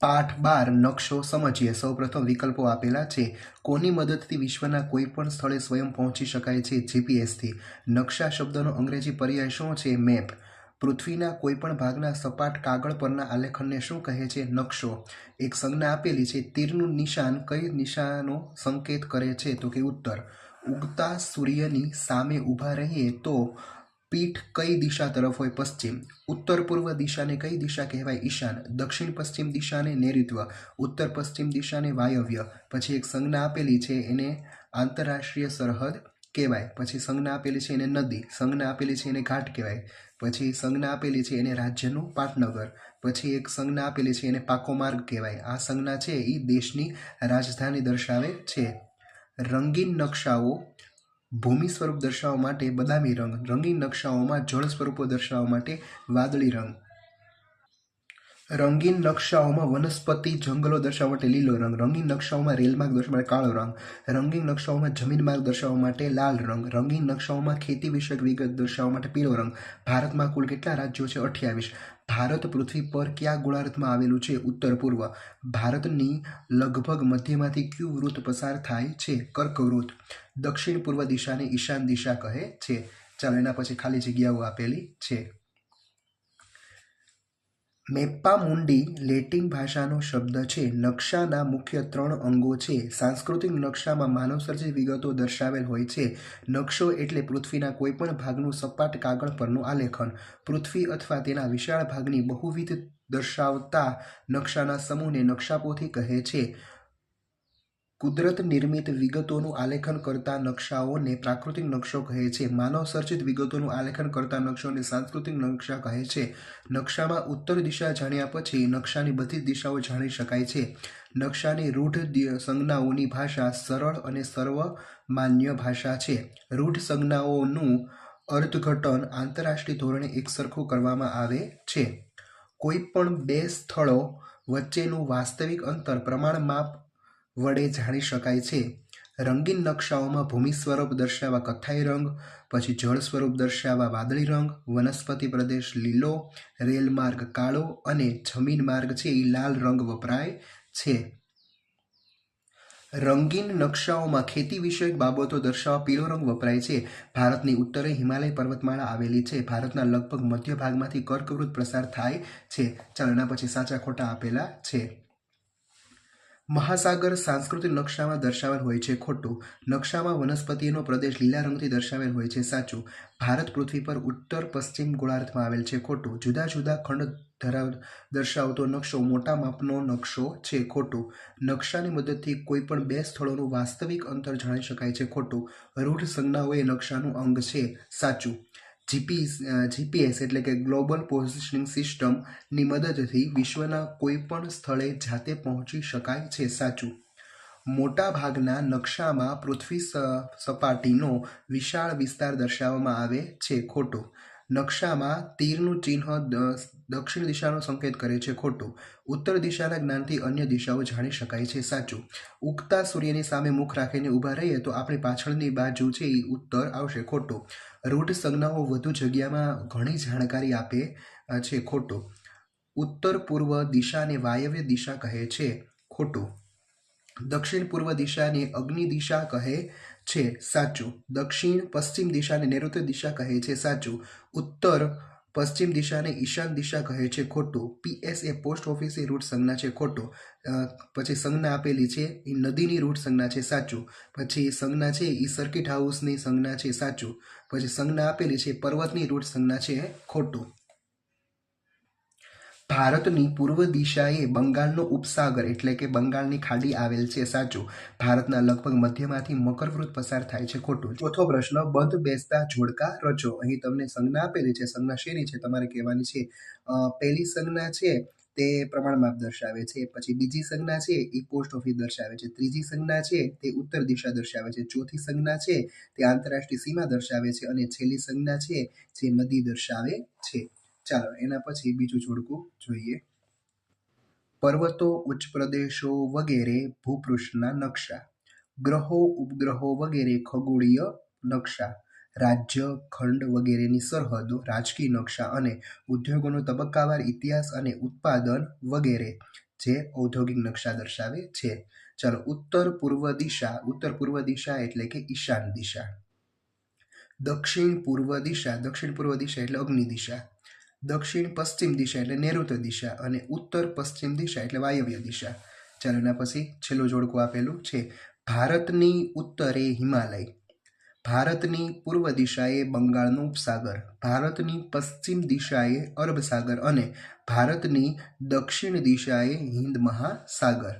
પાઠ બાર નકશો સમજીએ. સૌપ્રથમ વિકલ્પો આપેલા છે. કોની મદદથી વિશ્વના કોઈ પણ સ્થળે સ્વયં પહોંચી શકાય છે? જીપીએસથી. નકશા શબ્દનો અંગ્રેજી પર્યાય શું છે? મેપ. પૃથ્વીના કોઈપણ ભાગના સપાટ કાગળ પરના આલેખનને શું કહે છે? નકશો. એક સંજ્ઞા આપેલી છે. તીરનું નિશાન કઈ નિશાનો સંકેત કરે છે? તો કે ઉત્તર. ઉગતા સૂર્યની સામે ઊભા રહીએ તો પીઠ કઈ દિશા તરફ હોય પશ્ચિમ? ઉત્તર પૂર્વ દિશાને કઈ દિશા કહેવાય ઈશાન? દક્ષિણ પશ્ચિમ દિશાને નૈઋત્ય ઉત્તર પશ્ચિમ દિશાને વાયવ્ય. પછી એક સંજ્ઞા આપેલી છે એને આંતરરાષ્ટ્રીય સરહદ કહેવાય. પછી સંજ્ઞા આપેલી છે એને નદી, સંજ્ઞા આપેલી છે એને ઘાટ કહેવાય. પછી સંજ્ઞા આપેલી છે એને રાજ્યનું પાટનગર. પછી એક સંજ્ઞા આપેલી છે એને પાકો માર્ગ કહેવાય. આ સંજ્ઞા છે એ દેશની રાજધાની દર્શાવે છે. રંગીન નકશાઓ ભૂમિ સ્વરૂપ દર્શાવવા માટે બદામી રંગ, રંગીન નકશાઓમાં જળ સ્વરૂપો દર્શાવવા માટે વાદળી રંગ. રંગીન નકશાઓમાં વનસ્પતિ, જંગલો દર્શાવવા માટે લીલો રંગ, રંગીન નકશાઓમાં રેલ માર્ગ દર્શાવવા માટે કાળો રંગ, રંગીન નકશાઓમાં જમીન માર્ગ દર્શાવવા માટે લાલ રંગ, રંગીન નકશાઓમાં ખેતી વિષયક વિગત દર્શાવવા માટે પીળો રંગ. ભારતમાં કુલ કેટલા રાજ્યો છે? અઠ્યાવીસ. ભારત પૃથ્વી પર કયા ગોળાર્ધમાં આવેલું છે? ઉત્તર, પૂર્વ. ભારતની લગભગ મધ્યમાંથી ક્યુ વૃત્ત પસાર થાય છે? કર્કવૃત દક્ષિણ પૂર્વ દિશાને ઈશાન દિશા કહે છે. ચાલો એના પછી ખાલી જગ્યાઓ આપેલી છે. મેપ્પામુંડી લેટિન ભાષાનો શબ્દ છે. નકશાના મુખ્ય ત્રણ અંગો છે. સાંસ્કૃતિક નકશામાં માનવસર્જિત વિગતો દર્શાવેલ હોય છે. નકશો એટલે પૃથ્વીના કોઈપણ ભાગનું સપાટ કાગળ પરનું આલેખન. પૃથ્વી અથવા તેના વિશાળ ભાગની બહુવિધ દર્શાવતા નકશાના સમૂહને નકશાપોથી કહે છે. કુદરત નિર્મિત વિગતોનું આલેખન કરતા નકશાઓને પ્રાકૃતિક નકશો કહે છે. માનવ સર્જિત વિગતોનું આલેખન કરતા નકશોને સાંસ્કૃતિક નકશા કહે છે. નકશામાં ઉત્તર દિશા જાણ્યા પછી નકશાની બધી દિશાઓ જાણી શકાય છે. નકશાની રૂઢ સંજ્ઞાઓની ભાષા સરળ અને સર્વમાન્ય ભાષા છે. રૂઢ સંજ્ઞાઓનું અર્થઘટન આંતરરાષ્ટ્રીય ધોરણે એકસરખું કરવામાં આવે છે. કોઈ પણ બે સ્થળો વચ્ચેનું વાસ્તવિક અંતર પ્રમાણ માપ વડે જાણી શકાય છે. રંગીન નકશાઓમાં ભૂમિ સ્વરૂપ દર્શાવવા કથ્થાઈ રંગ, પછી જળ સ્વરૂપ દર્શાવવા વાદળી રંગ, વનસ્પતિ પ્રદેશ લીલો, રેલ માર્ગ કાળો અને જમીન માર્ગ છે એ લાલ રંગ વપરાય છે. રંગીન નકશાઓમાં ખેતી વિષયક બાબતો દર્શાવવા પીળો રંગ વપરાય છે. ભારતની ઉત્તરે હિમાલય પર્વતમાળા આવેલી છે. ભારતના લગભગ મધ્ય ભાગમાંથી કર્કવૃત પ્રસાર થાય છે. ચાલો એના પછી સાચા ખોટા આપેલા છે. મહાસાગર સાંસ્કૃતિક નકશામાં દર્શાવેલ હોય છે ખોટું. નકશામાં વનસ્પતિનો પ્રદેશ લીલા રંગથી દર્શાવેલ હોય છે સાચું. ભારત પૃથ્વી પર ઉત્તર પશ્ચિમ ગોળાર્ધમાં આવેલ છે ખોટું. જુદા જુદા ખંડ ધરાવ દર્શાવતો નકશો મોટા માપનો નકશો છે ખોટું. નકશાની મદદથી કોઈ પણ બે સ્થળોનું વાસ્તવિક અંતર જાણી શકાય છે ખોટું. રૂઢ સંજ્ઞાઓ એ નકશાનું અંગ છે સાચું. જીપીએસ જીપીએસ એટલે કે ગ્લોબલ પોઝિશનિંગ સિસ્ટમની મદદથી વિશ્વના કોઈ પણ સ્થળે જાતે પહોંચી શકાય છે સાચું. મોટા ભાગના નકશામાં પૃથ્વી સપાટીનો વિશાળ વિસ્તાર દર્શાવવામાં આવે છે ખોટું. નકશામાં તીરનું ચિહ્ન દક્ષિણ દિશાનો સંકેત કરે છે ખોટું. ઉત્તર દિશાના જ્ઞાનથી અન્ય દિશાઓ જાણી શકાય છે સાચું. ઉગતા સૂર્યની સામે મુખ રાખીને ઊભા રહીએ તો આપણી પાછળની બાજુ છે એ ઉત્તર આવશે ખોટું. રૂઢ સંજ્ઞાઓ વધુ જગ્યામાં ઘણી જાણકારી આપે છે ખોટું. ઉત્તર પૂર્વ દિશાને વાયવ્ય દિશા કહે છે ખોટું. દક્ષિણ પૂર્વ દિશાને અગ્નિ દિશા કહે છે, સાચું. દક્ષિણ, પશ્ચિમ દિશાને નૈઋત્ય દિશા કહે છે, સાચું. ઉત્તર, પશ્ચિમ દિશાને ઈશાન દિશા કહે છે, ખોટું. પીએસ એ પોસ્ટ ઓફિસ એ રૂટ સંજ્ઞા છે, ખોટું. પછી સંજ્ઞા આપેલી છે, એ નદીની રૂટ સંજ્ઞા છે, સાચું. પછી સંજ્ઞા છે એ સર્કિટ હાઉસની સંજ્ઞા છે, સાચું. પછી સંજ્ઞા આપેલી છે, પર્વતની રૂટ સંજ્ઞા છે, ખોટું. ભારતની પૂર્વ દિશાએ બંગાળનો ઉપસાગર, એટલે કે બંગાળની ખાડી આવેલ છે, સાચું. ભારતના લગભગ મધ્યમાંથી મકરવૃત પસાર થાય છે, ખોટું. ચોથો પ્રશ્ન, બંધ, બેસતા, જોડકા, રચો. અહીં તમને સંજ્ઞા આપેલી છે, સંજ્ઞા શેની છે, તમારે કહેવાની છે? પહેલી સંજ્ઞા છે, તે પ્રમાણમાં દર્શાવે છે, પછી બીજી સંજ્ઞા છે, એ પોસ્ટ ઓફિસ દર્શાવે છે, ત્રીજી સંજ્ઞા છે, તે ઉત્તર દિશા દર્શાવે છે, ચોથી સંજ્ઞા છે, તે આંતરરાષ્ટ્રીય સીમા દર્શાવે છે, અને છેલ્લી સંજ્ઞા છે, જે નદી દર્શાવે છે. ચાલો, એના પછી બીજું જોડકું જોઈએ. પર્વતો, ઉચ્ચ પ્રદેશો વગેરે ભૂપૃષ્ઠના નકશા. ગ્રહો, ઉપગ્રહો વગેરે ખગોળીય નકશા. રાજ્ય, ખંડ વગેરેની સરહદો, રાજકીય નકશા અને ઉદ્યોગોનો તબક્કાવાર ઇતિહાસ અને ઉત્પાદન વગેરે જે ઔદ્યોગિક નકશા દર્શાવે છે. ચાલો, ઉત્તર પૂર્વ દિશા, ઉત્તર પૂર્વ દિશા એટલે કે ઈશાન દિશા. દક્ષિણ પૂર્વ દિશા, દક્ષિણ પૂર્વ દિશા એટલે અગ્નિ દિશા. દક્ષિણ પશ્ચિમ દિશા એટલે નૈઋત્ય દિશા અને ઉત્તર પશ્ચિમ દિશા એટલે વાયવ્ય દિશા. ચાલો એના પછી છેલ્લું જોડકું આપેલું છે. ભારતની ઉત્તરે હિમાલય. ભારતની પૂર્વ દિશાએ બંગાળનો ઉપસાગર. ભારતની પશ્ચિમ દિશાએ અરબ સાગર અને ભારતની દક્ષિણ દિશાએ હિન્દ મહાસાગર.